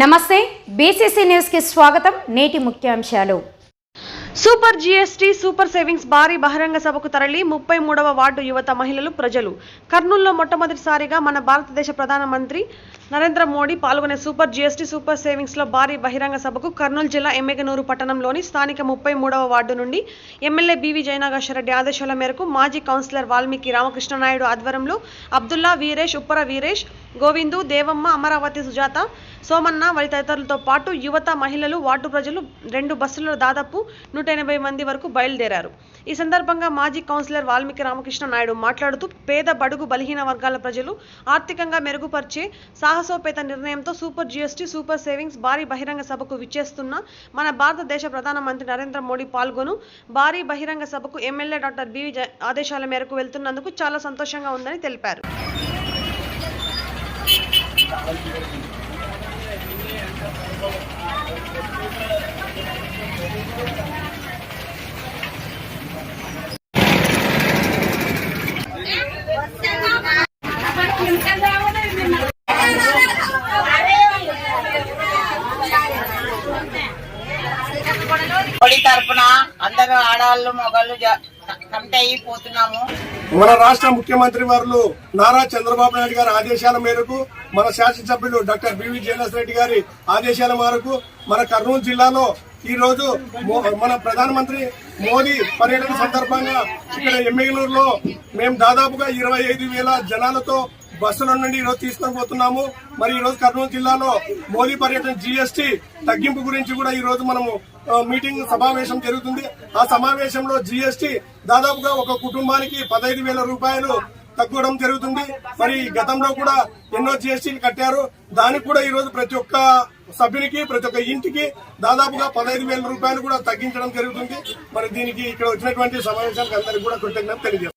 నమస్తే బీసీసీ న్యూస్కి స్వాగతం నేటి ముఖ్యాంశాలు. సూపర్ జీఎస్టీ సూపర్ సేవింగ్స్ భారీ బహిరంగ సభకు తరలి ముప్పై మూడవ వార్డు యువత మహిళలు ప్రజలు. కర్నూలులో మొట్టమొదటిసారిగా మన భారతదేశ ప్రధానమంత్రి నరేంద్ర మోడీ పాల్గొనే సూపర్ జీఎస్టీ సూపర్ సేవింగ్స్లో భారీ బహిరంగ సభకు కర్నూలు జిల్లా ఎమ్మెగనూరు పట్టణంలోని స్థానిక ముప్పై మూడవ వార్డు నుండి ఎమ్మెల్యే బీవీ జయనాగేశ్వరరెడ్డి ఆదేశాల మేరకు మాజీ కౌన్సిలర్ వాల్మీకి రామకృష్ణనాయుడు ఆధ్వర్యంలో అబ్దుల్లా వీరేష్ ఉప్పర వీరేష్ గోవిందు దేవమ్మ అమరావతి సుజాత సోమన్న వారి తదితరులతో పాటు యువత మహిళలు వార్డు ప్రజలు రెండు బస్సులలో దాదాపు నూట ఎనభై మంది వరకు బయలుదేరారు. ఈ సందర్భంగా మాజీ కౌన్సిలర్ వాల్మీకి రామకృష్ణ నాయుడు మాట్లాడుతూ పేద బడుగు బలహీన వర్గాల ప్రజలు ఆర్థికంగా మెరుగుపరిచే సాహసోపేత నిర్ణయంతో సూపర్ జీఎస్టీ సూపర్ సేవింగ్స్ భారీ బహిరంగ సభకు విచ్చేస్తున్న మన భారతదేశ ప్రధానమంత్రి నరేంద్ర మోడీ పాల్గొను భారీ బహిరంగ సభకు ఎమ్మెల్యే డాక్టర్ బివి జ- ఆదేశాల మేరకు వెళ్తున్నందుకు చాలా సంతోషంగా ఉందని తెలిపారు. పొడి తరఫున అందరూ ఆడాళ్ళు మొగళ్ళు అయిపోతున్నాము మన రాష్ట్ర ముఖ్యమంత్రి వారు నారా చంద్రబాబు నాయుడు గారి ఆదేశాల మేరకు మన శాసనసభ్యులు డాక్టర్ బివి జయనాథ్ రెడ్డి గారి ఆదేశాల మేరకు మన కర్నూలు జిల్లాలో ఈ రోజు మన ప్రధానమంత్రి మోదీ పర్యటన సందర్భంగా ఇక్కడ ఎమ్మెగనూరులో మేము దాదాపుగా ఇరవై ఐదు వేల జనాలతో బస్సుల నుండి ఈరోజు తీసుకొని పోతున్నాము. మరి ఈరోజు కర్నూలు జిల్లాలో మోదీ పర్యటన జీఎస్టీ తగ్గింపు గురించి కూడా ఈరోజు మనము మీటింగ్ సమావేశం జరుగుతుంది. ఆ సమావేశంలో జీఎస్టీ దాదాపుగా ఒక కుటుంబానికి పదహైదు వేల రూపాయలు తగ్గడం జరుగుతుంది. మరి గతంలో కూడా ఎన్నో జీఎస్టీలు కట్టారు. దానికి కూడా ఈ రోజు ప్రతి ఒక్క సభ్యునికి ప్రతి ఒక్క ఇంటికి దాదాపుగా పదహైదు వేల రూపాయలు కూడా తగ్గించడం జరుగుతుంది. మరి దీనికి ఇక్కడ వచ్చినటువంటి సమావేశానికి అందరికీ కూడా కృతజ్ఞత తెలియజేస్తాం